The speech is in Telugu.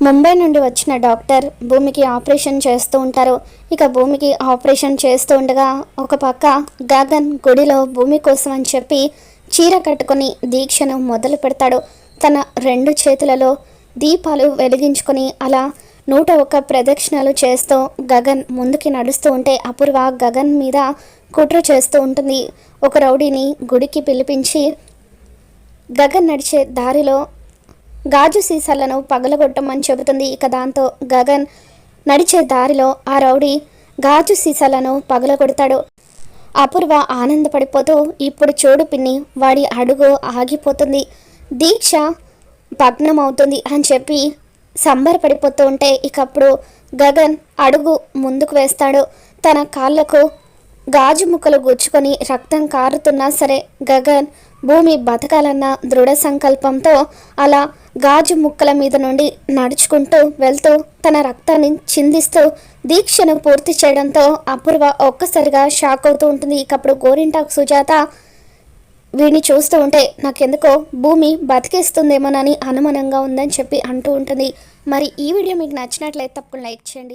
ముంబై నుండి వచ్చిన డాక్టర్ భూమికి ఆపరేషన్ చేస్తూ ఉంటారు. ఇక భూమికి ఆపరేషన్ చేస్తూ ఉండగా ఒక పక్క గగన్ గుడిలో భూమి కోసం అని చెప్పి చీర కట్టుకొని దీక్షను మొదలు పెడతాడు. తన రెండు చేతులలో దీపాలు వెలిగించుకొని అలా నూట ఒక్క ప్రదక్షిణలు చేస్తూ గగన్ ముందుకి నడుస్తూ ఉంటే అపూర్వ గగన్ మీద కుట్ర చేస్తూ ఉంటుంది. ఒక రౌడీని గుడికి పిలిపించి గగన్ నడిచే దారిలో గాజు సీసాలను పగలగొట్టమని చెబుతుంది. ఇక దాంతో గగన్ నడిచే దారిలో ఆ రౌడీ గాజు సీసాలను పగలగొడతాడు. అపూర్వ ఆనందపడిపోతూ ఇప్పుడు చూడు పిన్ని వాడి అడుగు ఆగిపోతుంది. దీక్ష భగ్నం అవుతుంది అని చెప్పి సంబరపడిపోతూ ఉంటే ఇకప్పుడు గగన్ అడుగు ముందుకు వేస్తాడు. తన కాళ్ళకు గాజు ముక్కలు గుచ్చుకొని రక్తం కారుతున్నా సరే గగన్ భూమి బతకాలన్న దృఢ సంకల్పంతో అలా గాజు ముక్కల మీద నుండి నడుచుకుంటూ వెళ్తూ తన రక్తాన్ని చిందిస్తూ దీక్షను పూర్తి చేయడంతో అపూర్వ ఒక్కసారిగా షాక్ అవుతూ ఉంటుంది. ఇకప్పుడు గోరింటాకు సుజాత వీడిని చూస్తూ ఉంటే నాకెందుకో భూమి బతికేస్తుందేమోనని అనుమానంగా ఉందని చెప్పి అంటూ ఉంటుంది. మరి ఈ వీడియో మీకు నచ్చినట్లయితే తప్పకుండా లైక్ చేయండి.